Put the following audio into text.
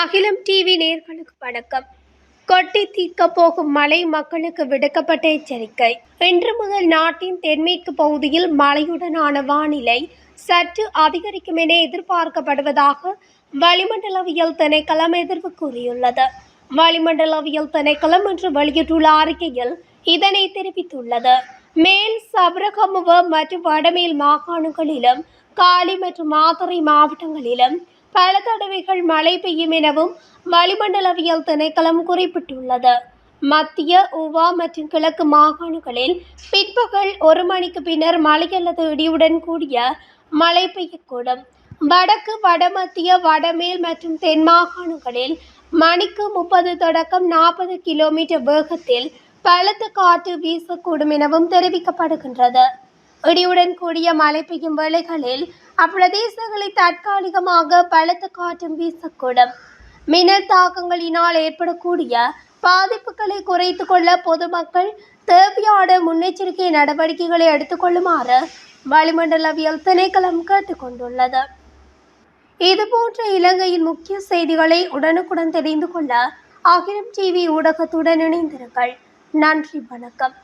அகிலம் டிவி நேர்களுக்கு வணக்கம். கொட்டி தீர்க்க போகும் மழை மக்களுக்கு விடுக்கப்பட்ட எச்சரிக்கை. இன்று முதல் நாட்டின் தென்மேற்கு பகுதியில் மழையுடனான வானிலை சற்று அதிகரிக்கும் என எதிர்பார்க்கப்படுவதாக வளிமண்டலவியல் திணைக்களம் எதிர்வு கூறியுள்ளது. வளிமண்டலவியல் திணைக்களம் இன்று வெளியிட்டுள்ள அறிக்கையில் இதனை தெரிவித்துள்ளது. மேல் சபரகமுவ மற்றும் வடமேல் மாகாணங்களிலும் காலி மற்றும் மாத்தறை மாவட்டங்களிலும் பல தடவைகள் மழை பெய்யும் எனவும் வளிமண்டலவியல் திணைக்களம் குறிப்பிட்டுள்ளது. மத்திய உவா மற்றும் கிழக்கு மாகாணங்களில் பிற்பகல் ஒரு மணிக்கு பின்னர் மழை அல்லது இடியுடன் கூடிய மழை பெய்யக்கூடும். வடக்கு வடமத்திய வடமேல் மற்றும் தென் மாகாணங்களில் மணிக்கு முப்பது தொடக்கம் நாற்பது கிலோமீட்டர் வேகத்தில் பலத்த காற்று வீசக்கூடும் எனவும் தெரிவிக்கப்படுகின்றது. இடியுடன் கூடிய மழை பெய்யும் வேளைகளில் அப்பிரதேசங்களில் தற்காலிகமாக பலத்த காற்றும் வீசக்கூடும். மின்னல் தாக்கங்களினால் ஏற்படக்கூடிய பாதிப்புகளை குறைத்து கொள்ள பொதுமக்கள் தேவையான முன்னெச்சரிக்கை நடவடிக்கைகளை எடுத்துக்கொள்ளுமாறு வளிமண்டலவியல் திணைக்களம் கேட்டுக்கொண்டுள்ளது. இதுபோன்ற இலங்கையின் முக்கிய செய்திகளை உடனுக்குடன் தெரிந்து கொள்ள அகிலம் டிவி ஊடகத்துடன் இணைந்திருங்கள். நன்றி வணக்கம்.